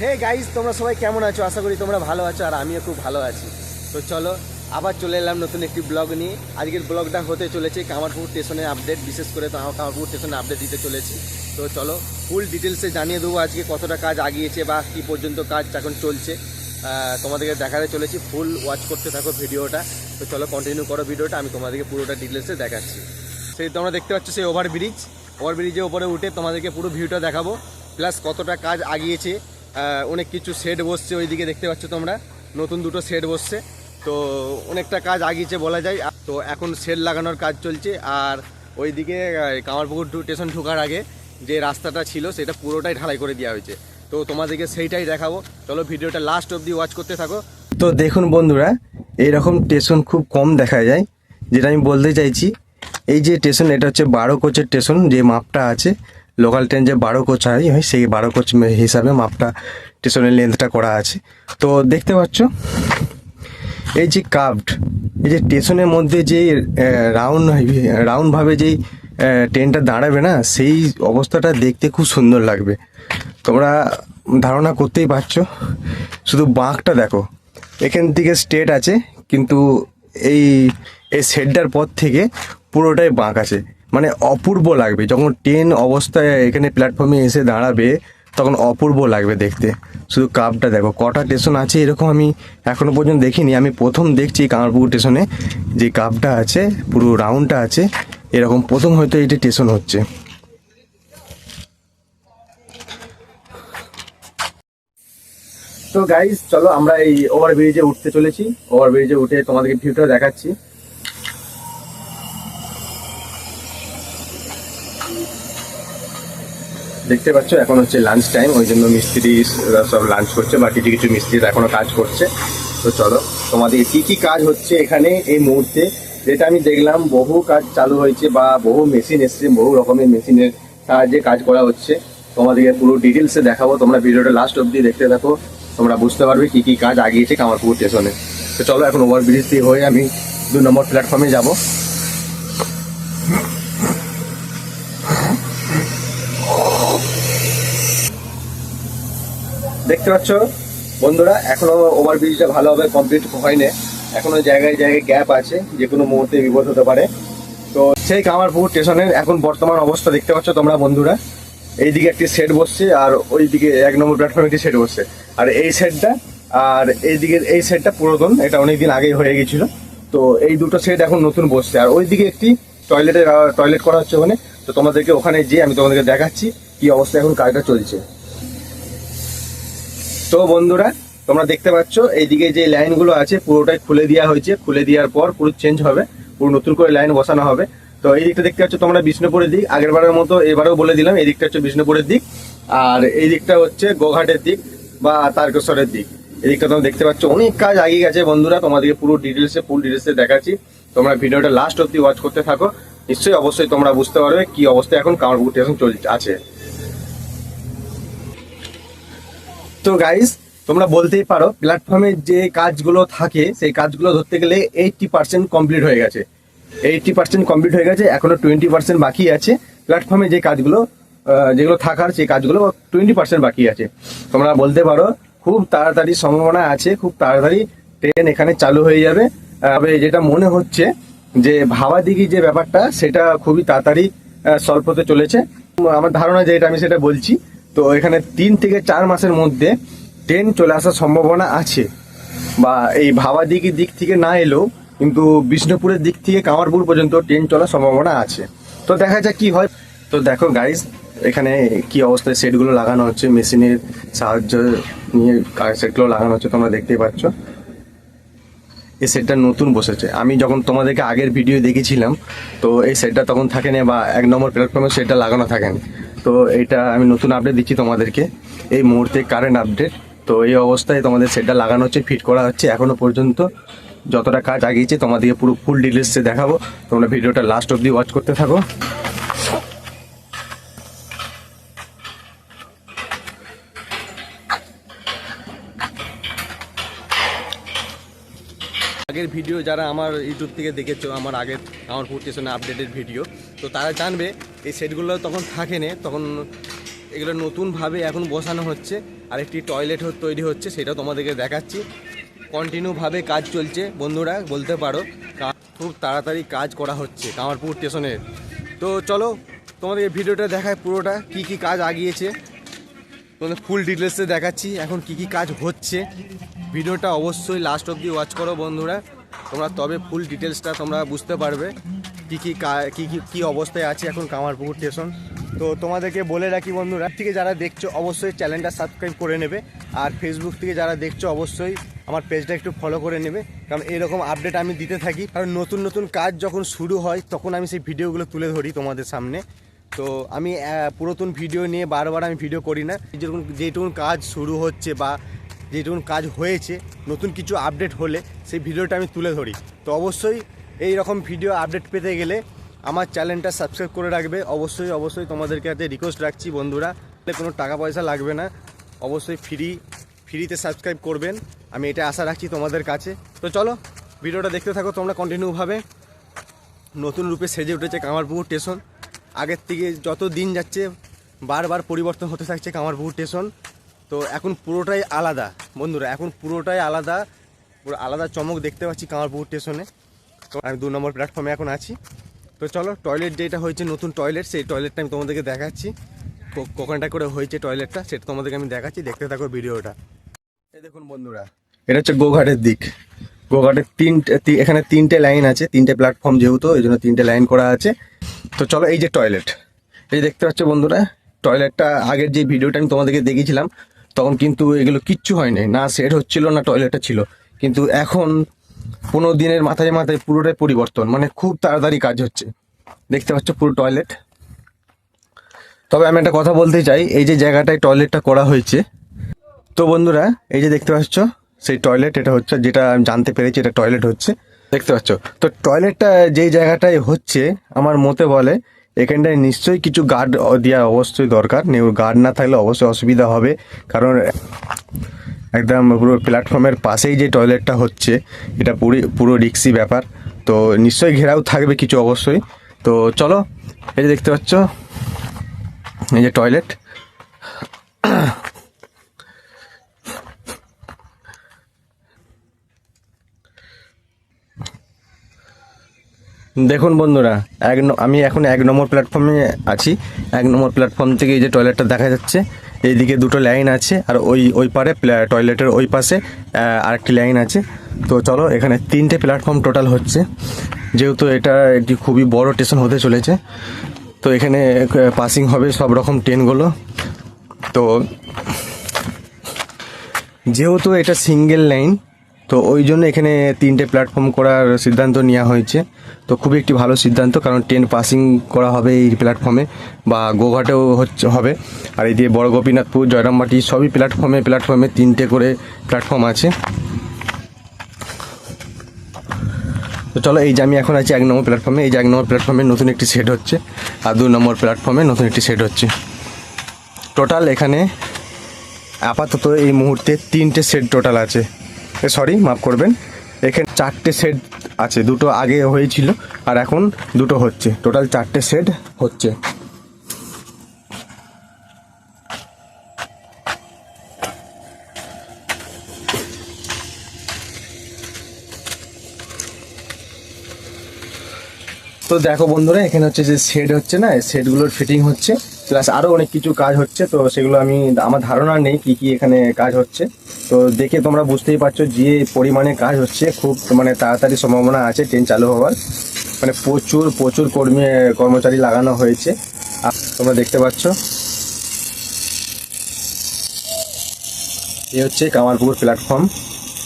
Hey guys তোমরা সবাই কেমন আছো? আশা করি তোমরা ভালো আছো আর আমিও খুব ভালো আছি। তো চলো, আবার চলে এলাম নতুন একটি ব্লগ নিয়ে। আজকের ব্লগটা হতে চলেছে কামারপুর স্টেশনের আপডেট বিশেষ করে তো কামারপুর স্টেশনে আপডেট দিতে চলেছি। তো চলো ফুল ডিটেলসে জানিয়ে দেবো আজকে কতটা কাজ আগিয়েছে বা কী পর্যন্ত কাজ এখন চলছে। তোমাদেরকে দেখাতে চলেছি ফুল ওয়াচ করতে থাকো ভিডিওটা। তো চলো কন্টিনিউ করো ভিডিওটা, আমি তোমাদেরকে পুরোটা ডিটেলসে দেখাচ্ছি। সেই তোমরা দেখতে পাচ্ছ সেই ওভারব্রিজ ওভারব্রিজের উপরে উঠে তোমাদেরকে পুরো ভিউটা দেখাবো। প্লাস কতটা কাজ আগিয়েছে অনেক কিছু শেড বসছে, ওইদিকে দেখতে পাচ্ছ তোমরা। নতুন দুটো শেড বসছে। তো অনেকটা কাজ আগিয়েছে বলা যায়। তো এখন শেড লাগানোর কাজ চলছে। আর ওইদিকে কামারপুকুর স্টেশন ঢোকার আগে যে রাস্তাটা ছিল, সেটা পুরোটাই ঢালাই করে দেওয়া হয়েছে। তো তোমাদেরকে সেইটাই দেখাবো। চলো ভিডিওটা লাস্ট অবধি ওয়াচ করতে থাকো। তো দেখুন বন্ধুরা, এইরকম স্টেশন খুব কম দেখা যায়। যেটা আমি বলতে চাইছি, এই যে স্টেশন এটা হচ্ছে বারো কোচের স্টেশন যে মাপটা আছে লোকাল ট্রেন যে বারো কোচ হয় সেই বারো কোচ হিসাবে মাপটা, স্টেশনের লেন্থটা করা আছে। তো দেখতে পাচ্ছ, এই যে কাভড এই যে স্টেশনের মধ্যে যে রাউন্ড রাউন্ডভাবে যেই ট্রেনটা দাঁড়াবে না, সেই অবস্থাটা দেখতে খুব সুন্দর লাগবে। তোমরা ধারণা করতেই পারছ। শুধু বাঁকটা দেখো, এখান থেকে স্টেট আছে, কিন্তু এই এই শেডটার পর থেকে পুরোটাই বাঁক আছে। মানে অপূর্ব লাগবে। যখন ট্রেন অবস্থায় এখানে প্ল্যাটফর্মে এসে দাঁড়াবে, তখন অপূর্ব লাগবে দেখতে। শুধু কাপটা দেখো, কটা স্টেশন আছে এরকম আমি এখনও পর্যন্ত দেখিনি। আমি প্রথম দেখছি কামারপুকুর স্টেশনে যে কাপটা আছে, পুরো রাউন্ডটা আছে, এরকম প্রথম হয়তো এইটা স্টেশন হচ্ছে। তো গাইজ চলো আমরা এই ওভারব্রিজে উঠতে চলেছি। ওভারব্রিজে উঠে তোমাদেরকে ভিউটা দেখাচ্ছি। দেখতে পাচ্ছ, এখন হচ্ছে লাঞ্চ টাইম ওই জন্য মিস্ত্রি সব লাঞ্চ করছে বা কিছু কিছু মিস্ত্রিরা এখনও কাজ করছে। তো চলো, তোমাদের কি কি কাজ হচ্ছে এখানে এই মুহূর্তে? যেটা আমি দেখলাম, বহু কাজ চালু হয়েছে বা বহু মেশিন এসছে, বহু রকমের মেশিনের সাহায্যে কাজ করা হচ্ছে। তোমাদেরকে পুরো ডিটেলসে দেখাবো, তোমরা ভিডিওটা লাস্ট অবধি দেখতে থাকো। তোমরা বুঝতে পারবে কি কি কাজ আগিয়েছে কামারপুকুর স্টেশনে তো চলো, এখন ওভারব্রিজ দিয়ে হয়ে আমি দু নম্বর প্ল্যাটফর্মে যাব। দেখতে পাচ্ছ? বন্ধুরা, এখনও ওভারব্রিজটা ভালোভাবে কমপ্লিট হয়নি। এখনও জায়গায় জায়গায় গ্যাপ আছে, যে কোনো মুহূর্তে বিপদ হতে পারে। তো সেই কামারপুকুর স্টেশনের এখন বর্তমান অবস্থা দেখতে পাচ্ছ তোমরা, বন্ধুরা। এইদিকে একটি সেট বসছে, আর ওইদিকে এক নম্বর প্ল্যাটফর্মে একটি সেট বসছে। আর এই সেটটা আর এইদিকে এই সেটটা পুরাতন, এটা অনেকদিন আগেই হয়ে গেছিল। তো এই দুটো সেট এখন নতুন বসছে। আর ওইদিকে একটি টয়লেটের টয়লেট করা হচ্ছে ওখানে। তো তোমাদেরকে ওখানে যেয়ে আমি তোমাদেরকে দেখাচ্ছি, কি অবস্থা এখন, কাজটা চলছে। তো বন্ধুরা, তোমরা দেখতে পাচ্ছ, এইদিকে যে লাইনগুলো আছে, পুরোটাই খুলে দেওয়া হয়েছে। খুলে দেওয়ার পর পুরো চেঞ্জ হবে। পুরো নতুন করে লাইন বসানো হবে। তো এই দিকটা দেখতে পাচ্ছ, তোমরা বিষ্ণুপুরের দিক। আগের বারের মতো এবারেও বলে দিলাম এই দিকটা হচ্ছে বিষ্ণুপুরের দিক। আর এই দিকটা হচ্ছে গোঘাটের দিক বা তারকেশ্বরের দিক। এই দিকটা তোমরা দেখতে পাচ্ছ, অনেক কাজ আগিয়ে গেছে বন্ধুরা। তোমাদেরকে পুরো ডিটেলসে ফুল ডিটেলসে দেখাচ্ছি। তোমরা ভিডিওটা লাস্ট অব্দি ওয়াচ করতে থাকো। নিশ্চয়ই অবশ্যই তোমরা বুঝতে পারবে কি অবস্থা এখন কামারপুকুর স্টেশন চলছে, আছে। তো গাইস তোমরা বলতেই পারো প্ল্যাটফর্মে যে কাজগুলো থাকে, সেই কাজগুলো ধরতে গেলে এইটটি পার্সেন্ট কমপ্লিট হয়ে গেছে। এইটটি পার্সেন্ট কমপ্লিট হয়ে গেছে, এখনও টোয়েন্টি পার্সেন্ট বাকি আছে। প্ল্যাটফর্মে যে কাজগুলো যেগুলো থাকার, সেই কাজগুলো টোয়েন্টি পার্সেন্ট বাকি আছে। তোমরা বলতে পারো, খুব তাড়াতাড়ি সম্ভাবনা আছে, খুব তাড়াতাড়ি ট্রেন এখানে চালু হয়ে যাবে। তবে যেটা মনে হচ্ছে যে ভাবাদিঘি যে ব্যাপারটা, সেটা খুবই তাড়াতাড়ি সলভ হতে চলেছে। আমার ধারণা যেটা আমি সেটা বলছি। তো এখানে তিন থেকে চার মাসের মধ্যে ট্রেন চলে আসার সম্ভাবনা আছে। বা এই ভাবাদিঘি দিক থেকে না এলেও কিন্তু বিষ্ণুপুরের দিক থেকে কামারপুর পর্যন্ত ট্রেন চলার সম্ভাবনা আছে। তো দেখা যাক কি হয়। তো দেখো গাইজ এখানে কি অবস্থায় সেটগুলো লাগানো হচ্ছে, মেশিনের সাহায্য নিয়ে সেটগুলো লাগানো হচ্ছে তোমরা দেখতেই পাচ্ছ। এই সেটটা নতুন বসেছে। আমি যখন তোমাদেরকে আগের ভিডিও দেখেছিলাম, তো এই সেটটা তখন থাকে না বা এক নম্বর প্ল্যাটফর্মে সেটটা লাগানো থাকে না তো এইটা আমি নতুন আপডেট দিচ্ছি তোমাদেরকে। এই মুহূর্তে কারেন্ট আপডেট তো এই অবস্থায় তোমাদের সেটটা লাগানো হচ্ছে ফিট করা হচ্ছে এখনও পর্যন্ত। যতটা কাজ আগিয়েছে তোমাদেরকে পুরো ফুল ডিটেলসে দেখাবো। তোমরা ভিডিওটা লাস্ট অবধি ওয়াচ করতে থাকো। আগের ভিডিও যারা আমার ইউটিউব থেকে দেখেছ, আমার আগের, আমার স্টেশনে আপডেটেড ভিডিও তো তারা জানবে এই সেটগুলো তখন থাকে না তখন এগুলো নতুনভাবে এখন বসানো হচ্ছে আর একটি টয়লেট তৈরি হচ্ছে সেটাও তোমাদেরকে দেখাচ্ছি। কন্টিনিউভাবে কাজ চলছে, বন্ধুরা, বলতে পারো। খুব তাড়াতাড়ি কাজ করা হচ্ছে, কামারপুর স্টেশনের। তো চলো তোমাদের ভিডিওটা দেখায় পুরোটা, কি কি কাজ আগিয়েছে। তোমাদের ফুল ডিটেলসে দেখাচ্ছি, এখন কি কি কাজ হচ্ছে। ভিডিওটা অবশ্যই লাস্ট অবধি ওয়াচ করো, বন্ধুরা। তোমরা তবে ফুল ডিটেলসটা তোমরা বুঝতে পারবে। কি কি কা- কি কি অবস্থায় আছে এখন কামারপুকুর স্টেশন। তো তোমাদেরকে বলে রাখি বন্ধুরা, থেকে যারা দেখছ অবশ্যই চ্যানেলটা সাবস্ক্রাইব করে নেবে, আর ফেসবুক থেকে যারা দেখছ অবশ্যই আমার পেজটা একটু ফলো করে নেবে, কারণ এরকম আপডেট আমি দিতে থাকি। কারণ নতুন নতুন কাজ যখন শুরু হয়, তখন আমি সেই ভিডিওগুলো তুলে ধরি তোমাদের সামনে। তো আমি পুরাতন ভিডিও নিয়ে বারবার আমি ভিডিও করি না। যেরকম, যেটুকুন কাজ শুরু হচ্ছে বা যেটুকুন কাজ হয়েছে, নতুন কিছু আপডেট হলে সেই ভিডিওটা আমি তুলে ধরি। তো অবশ্যই এই রকম ভিডিও আপডেট পেতে গেলে আমার চ্যানেলটা সাবস্ক্রাইব করে রাখবে। অবশ্যই অবশ্যই তোমাদেরকে হাতে রিকোয়েস্ট রাখছি বন্ধুরা। কোনো টাকা পয়সা লাগবে না। অবশ্যই ফ্রি ফ্রিতে সাবস্ক্রাইব করবেন। আমি এটা আশা রাখছি তোমাদের কাছে। তো চলো ভিডিওটা দেখতে থাকো তোমরা কন্টিনিউভাবে নতুন রূপে সেজে উঠেছে কামারপুকুর স্টেশন আগের থেকে যত দিন যাচ্ছে, বারবার পরিবর্তন হতে থাকছে কামারপুকুর স্টেশন তো এখন পুরোটাই আলাদা। বন্ধুরা, এখন পুরোটাই আলাদা। পুরো আলাদা চমক দেখতে পাচ্ছি কামারপুকুর স্টেশনে তো আমি দু নম্বর প্ল্যাটফর্মে এখন আছি। তো চলো টয়লেট যেটা হয়েছে নতুন টয়লেট সেই টয়লেটটা আমি তোমাদেরকে দেখাচ্ছি। কোখানটা করে হয়েছে টয়লেটটা সেটা তোমাদেরকে আমি দেখাচ্ছি, দেখতে থাকো ভিডিওটা। এই দেখুন বন্ধুরা, এটা হচ্ছে গোঘাটের দিক। গোঘাটের তিনটে এখানে তিনটে লাইন আছে, তিনটে প্ল্যাটফর্ম যেহেতু, এই জন্য তিনটে লাইন করা আছে। তো চলো, এই যে টয়লেট এই দেখতে পাচ্ছ বন্ধুরা টয়লেটটা আগের যে ভিডিওটা আমি তোমাদেরকে দেখিয়েছিলাম, তখন কিন্তু এগুলো কিচ্ছু হয়নি। না সেট হচ্ছিল, না টয়লেটটা ছিল। কিন্তু এখন পনেরো দিনের মাথায় মাথায় পুরোটাই পরিবর্তন মানে খুব তাড়াতাড়ি কাজ হচ্ছে। দেখতে পাচ্ছ পুরো টয়লেট তবে আমি একটা কথা বলতে চাই, এই যে জায়গাটায় টয়লেটটা করা হয়েছে, তো বন্ধুরা, এই যে দেখতে পাচ্ছ, সেই টয়লেট এটা হচ্ছে, যেটা আমি জানতে পেরেছি এটা টয়লেট হচ্ছে। দেখতে পাচ্ছ, তো টয়লেটটা যেই জায়গাটায় হচ্ছে, আমার মতে বলে, এখানটায় নিশ্চয়ই কিছু গার্ড দেওয়া অবশ্যই দরকার। গার্ড না থাকলে অবশ্যই অসুবিধা হবে, কারণ একদম পুরো প্ল্যাটফর্মের পাশেই যে টয়লেটটা হচ্ছে, এটা পুরো পুরো রিক্সি ব্যাপার। তো নিশ্চয়ই ঘেরাও থাকবে কিছু অবশ্যই। তো চলো, এই যে দেখতে পাচ্ছ, এই যে টয়লেট দেখুন বন্ধুরা, এক আমি এখন এক নম্বর প্ল্যাটফর্মে আছি। এক নম্বর প্ল্যাটফর্ম থেকে এই যে টয়লেটটা দেখা যাচ্ছে। এইদিকে দুটো লাইন আছে আর ওই ওই পারে টয়লেটের ওই পাশে আরেকটি লাইন আছে। তো চলো, এখানে তিনটে প্ল্যাটফর্ম টোটাল হচ্ছে। যেহেতু এটা একটি খুবই বড় স্টেশন হতে চলেছে, তো এখানে পাসিং হবে সব রকম ট্রেনগুলো তো যেহেতু এটা সিঙ্গেল লাইন তো ওই জন্য এখানে তিনটে প্ল্যাটফর্ম করার সিদ্ধান্ত নেওয়া হয়েছে। তো খুবই একটি ভালো সিদ্ধান্ত, কারণ ট্রেন পাসিং করা হবে এই প্ল্যাটফর্মে বা গোঘাটেও হচ্ছে, হবে। আর এই দিয়ে বড় গোপীনাথপুর, জয়রামবাটি, সবই প্ল্যাটফর্মে প্ল্যাটফর্মে তিনটে করে প্ল্যাটফর্ম আছে। তো চলো, এই যে আমি এখন আছি এক নম্বর প্ল্যাটফর্মে এই যে এক নম্বর প্ল্যাটফর্মে নতুন একটি সেট হচ্ছে, আর দু নম্বর প্ল্যাটফর্মে নতুন একটি সেট হচ্ছে। টোটাল এখানে আপাতত এই মুহূর্তে তিনটে সেট টোটাল আছে। সরি মাফ করবেন। এখানে চারটে সেট আছে, দুটো আগে হয়েছিল আর এখন দুটো হচ্ছে। টোটাল চারটে সেট হচ্ছে। তো দেখো বন্ধুরা, এখানে হচ্ছে যে শেড হচ্ছে না শেডগুলোর ফিটিং হচ্ছে। প্লাস আরও অনেক কিছু কাজ হচ্ছে, তো সেগুলো আমি, আমার ধারণা নেই কি কি এখানে কাজ হচ্ছে। তো দেখে তোমরা বুঝতেই পারছ যে পরিমাণে কাজ হচ্ছে, খুব মানে তাড়াতাড়ি সম্ভাবনা আছে ট্রেন চালু হওয়ার। মানে প্রচুর প্রচুর কর্মী, কর্মচারী লাগানো হয়েছে। তোমরা দেখতে পাচ্ছ। এই হচ্ছে কামারপুর প্ল্যাটফর্ম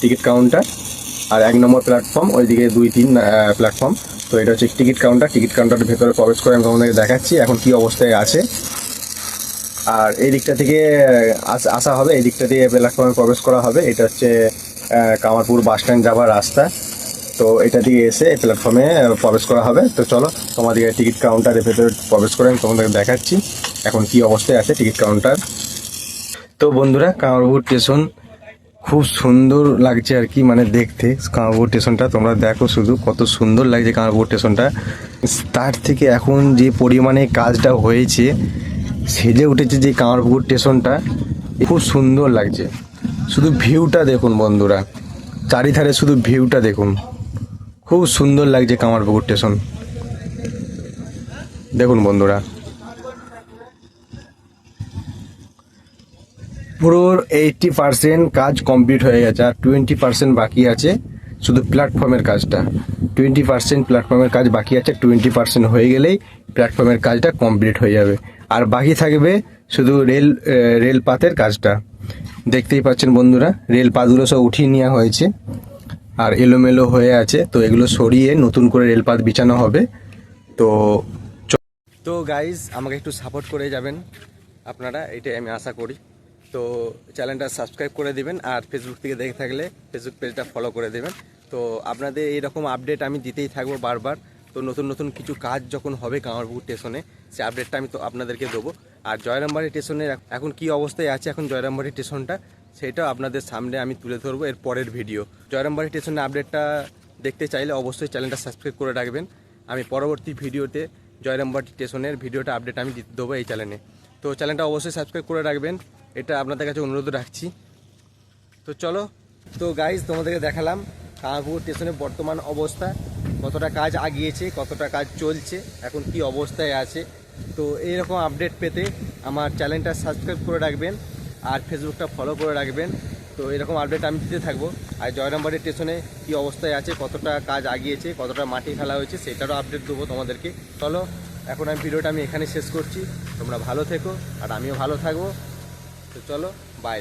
টিকিট কাউন্টার আর এক নম্বর প্ল্যাটফর্ম ওইদিকে দুই, তিন প্ল্যাটফর্ম তো এটা হচ্ছে টিকিট কাউন্টার। টিকিট কাউন্টারের ভেতরে প্রবেশ করে আমি তোমাদেরকে দেখাচ্ছি এখন কি অবস্থায় আছে। আর এই দিকটা থেকে আস- হবে, এই দিকটা দিয়ে প্ল্যাটফর্মে প্রবেশ করা হবে। এটা হচ্ছে কামারপুর বাস স্ট্যান্ড যাওয়ার রাস্তা। তো এটা দিয়ে এসে এই প্ল্যাটফর্মে প্রবেশ করা হবে। তো চলো, তোমাদেরকে টিকিট কাউন্টারের ভেতরে প্রবেশ করে আমি তোমাদেরকে দেখাচ্ছি। এখন কি অবস্থায় আছে টিকিট কাউন্টার। তো বন্ধুরা, কামারপুর স্টেশন খুব সুন্দর লাগছে আর কি মানে দেখতে। কামারপুর স্টেশনটা তোমরা দেখো শুধু কত সুন্দর লাগছে কামারপুর স্টেশনটা তার থেকে এখন যে পরিমাণে কাজটা হয়েছে, সেজে উঠেছে যে কামারপুকুর স্টেশনটা খুব সুন্দর লাগছে। শুধু ভিউটা দেখুন বন্ধুরা, চারিধারে শুধু ভিউটা দেখুন। খুব সুন্দর লাগছে কামারপুকুর স্টেশন দেখুন বন্ধুরা। পুরো এইটটি পার্সেন্ট কাজ কমপ্লিট হয়ে গেছে আর টোয়েন্টি পার্সেন্ট বাকি আছে শুধু প্ল্যাটফর্মের কাজটা। টোয়েন্টি পার্সেন্ট প্ল্যাটফর্মের কাজ বাকি আছে টোয়েন্টি পার্সেন্ট হয়ে গেলেই প্ল্যাটফর্মের কাজটা কমপ্লিট হয়ে যাবে। আর বাকি থাকবে শুধু রেল রেলপাতের কাজটা। দেখতেই পাচ্ছেন বন্ধুরা রেলপাতগুলো সব উঠিয়ে নেওয়া হয়েছে আর এলোমেলো হয়ে আছে। তো এগুলো সরিয়ে নতুন করে রেলপাত বিছানো হবে। তো তো গাইজ আমাকে একটু সাপোর্ট করে যাবেন। আপনারা, এটাই আমি আশা করি। তো চ্যানেলটা সাবস্ক্রাইব করে দিবেন আর ফেসবুক থেকে দেখে থাকলে ফেসবুক পেজটা ফলো করে দেবেন। তো আপনাদের এইরকম আপডেট আমি দিতেই থাকব বারবার। তো নতুন নতুন কিছু কাজ যখন হবে কামারপুকুর স্টেশনে সে আপডেটটা আমি তো আপনাদেরকে দেবো। আর জয়রামবাড়ি স্টেশনের এখন কি অবস্থায় আছে এখন জয়রামবাড়ি স্টেশনটা সেটাও আপনাদের সামনে আমি তুলে ধরবো এর পরের ভিডিও জয়রামবাড়ি স্টেশনের আপডেটটা দেখতে চাইলে অবশ্যই চ্যানেলটা সাবস্ক্রাইব করে রাখবেন। আমি পরবর্তী ভিডিওতে জয়রামবাড়ি স্টেশনের ভিডিওটা আপডেট আমি দিতে দেবো এই চ্যানেলে তো চ্যানেলটা অবশ্যই সাবস্ক্রাইব করে রাখবেন। এটা আপনাদের কাছে অনুরোধ রাখছি। তো চলো, তো গাইজ তোমাদেরকে দেখালাম কামারপুকুর স্টেশনের বর্তমান অবস্থা, কতটা কাজ আগিয়েছে, কতটা কাজ চলছে, এখন কি অবস্থায় আছে। তো এইরকম আপডেট পেতে আমার চ্যানেলটা সাবস্ক্রাইব করে রাখবেন আর ফেসবুকটা ফলো করে রাখবেন। তো এরকম আপডেট আমি দিতে থাকব। আর জয়রামবাড়ি স্টেশনে কি অবস্থায় আছে, কতটা কাজ আগিয়েছে, কতটা মাটি ফেলা হয়েছে, সেটারও আপডেট দেবো তোমাদেরকে। চলো, এখন আমি ভিডিওটা আমি এখানে শেষ করছি। তোমরা ভালো থেকো, আর আমিও ভালো থাকব। তো চলো বাই